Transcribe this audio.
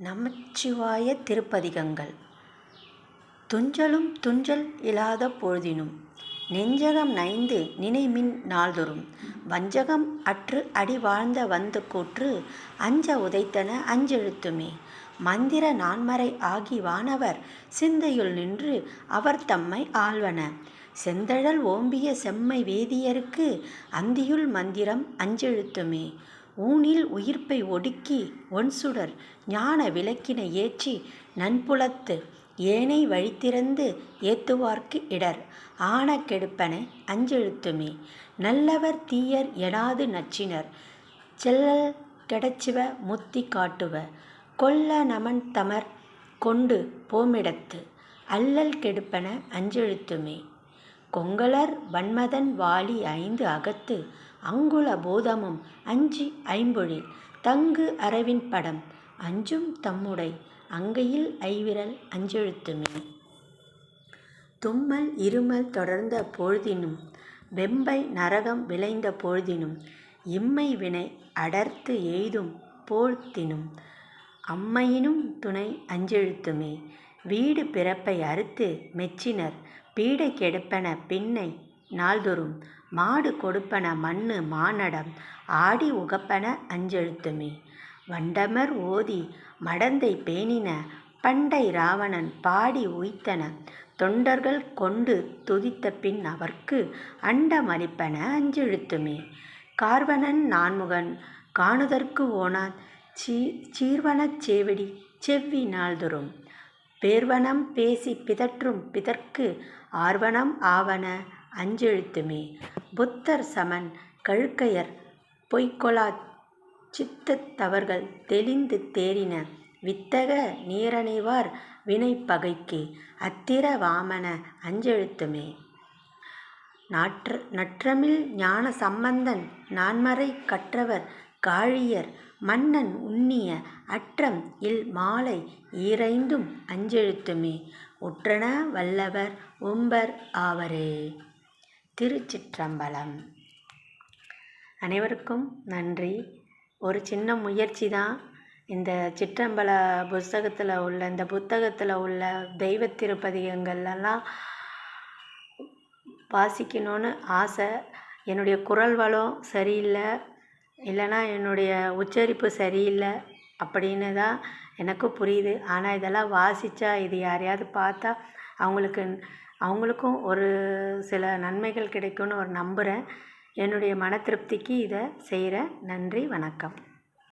நமச்சிவாய திருப்பதிகங்கள். துஞ்சலும் துஞ்சல் இல்லாத பொழுதினும் நெஞ்சகம் நைந்து நினைமின் நாள்தொறும் வஞ்சகம் அற்று அடி வாழ்ந்த வந்து கூற்று அஞ்ச உதைத்தன அஞ்செழுத்துமே. மந்திர நான்மறை ஆகி வானவர் சிந்தையுள் நின்று அவர் தம்மை ஆழ்வன செந்தழல் ஓம்பிய செம்மை வேதியருக்கு அந்தியுள் மந்திரம் அஞ்செழுத்துமே. ஊனில் உயிர்ப்பை ஒடுக்கி ஒன்சுடர் ஞான விளக்கினை ஏற்றி நன்புலத்து ஏனை வழித்திறந்து ஏத்துவார்க்கு இடர். ஆன கெடுப்பன அஞ்செழுத்துமே. நல்லவர் தீயர் எனாது நச்சினர். செல்லல் கெடச்சிவ முத்தி காட்டுவ. கொல்ல நமன் தமர் கொண்டு போமிடத்து. அல்லல் கெடுப்பன அஞ்செழுத்துமே. கொங்கலர் வன்மதன் வாளி ஐந்து அகத்து அங்குல போதமும் அஞ்சி ஐம்பொழில். தங்கு அரவின் படம். அஞ்சும் தம்முடை. அங்கையில் ஐவிரல் அஞ்செழுத்துமே. தும்மல் இருமல் தொடர்ந்த பொழுதினும் வெம்பை நரகம் விளைந்த பொழுதினும் இம்மை வினை அடர்த்து எய்தும் போழ்த்தினும் அம்மையினும் துணை அஞ்செழுத்துமே. வீடு பிறப்பை அறுத்து மெச்சினர் பீடை கெடுப்பன பின்னை நாள்தொறும். மாடு கொடுப்பன மண்ணு மானடம் ஆடி உகப்பன அஞ்செழுத்துமே. வண்டமர் ஓதி மடந்தை பேணின பண்டை ராவணன் பாடி உய்த்தன தொண்டர்கள் கொண்டு துதித்த பின் அவர்க்கு அண்டமளிப்பன அஞ்செழுத்துமே. கார்வனன் நான்முகன் காணுதற்கு ஓனான் சீ சீர்வனச் சேவடி செவ்வி நாள்தொறும். பேர்வனம் பேசி பிதற்றும் பிதற்கு ஆர்வனம் ஆவன அஞ்செழுத்துமே. புத்தர் சமன் கழுக்கையர் பொய்கொலாச் சித்தத்தவர்கள் தெளிந்து தேறின. வித்தக நீரணிவார் வினைப்பகைக்கு அத்திர வாமன அஞ்செழுத்துமே. நாற்ற நற்றமிழ் ஞான சம்பந்தன் நான்மறை கற்றவர் காழியர் மன்னன் உண்ணிய அற்றம் இல் மாலை ஈரைந்தும் அஞ்செழுத்துமே. ஒற்றன வல்லவர் ஒம்பர் ஆவரே. திருச்சிற்றம்பலம். அனைவருக்கும் நன்றி. ஒரு சின்ன முயற்சி தான் இந்த சிற்றம்பல புஸ்தகத்தில் உள்ள இந்த புத்தகத்தில் உள்ள தெய்வ திருப்பதிகங்கள்லாம் வாசிக்கணும்னு ஆசை. என்னுடைய குரல் வளம் சரியில்லை. இல்லைன்னா என்னுடைய உச்சரிப்பு சரியில்லை அப்படின்னு தான் எனக்கும் புரியுது. ஆனால் இதெல்லாம் வாசித்தா இது யாரையாவது பார்த்தா அவங்களுக்கு அவங்களுக்கும் ஒரு சில நன்மைகள் கிடைக்கும்னு ஒரு நம்புகிறேன் என்னுடைய மன திருப்திக்கு இதை செய்கிறேன் நன்றி வணக்கம்.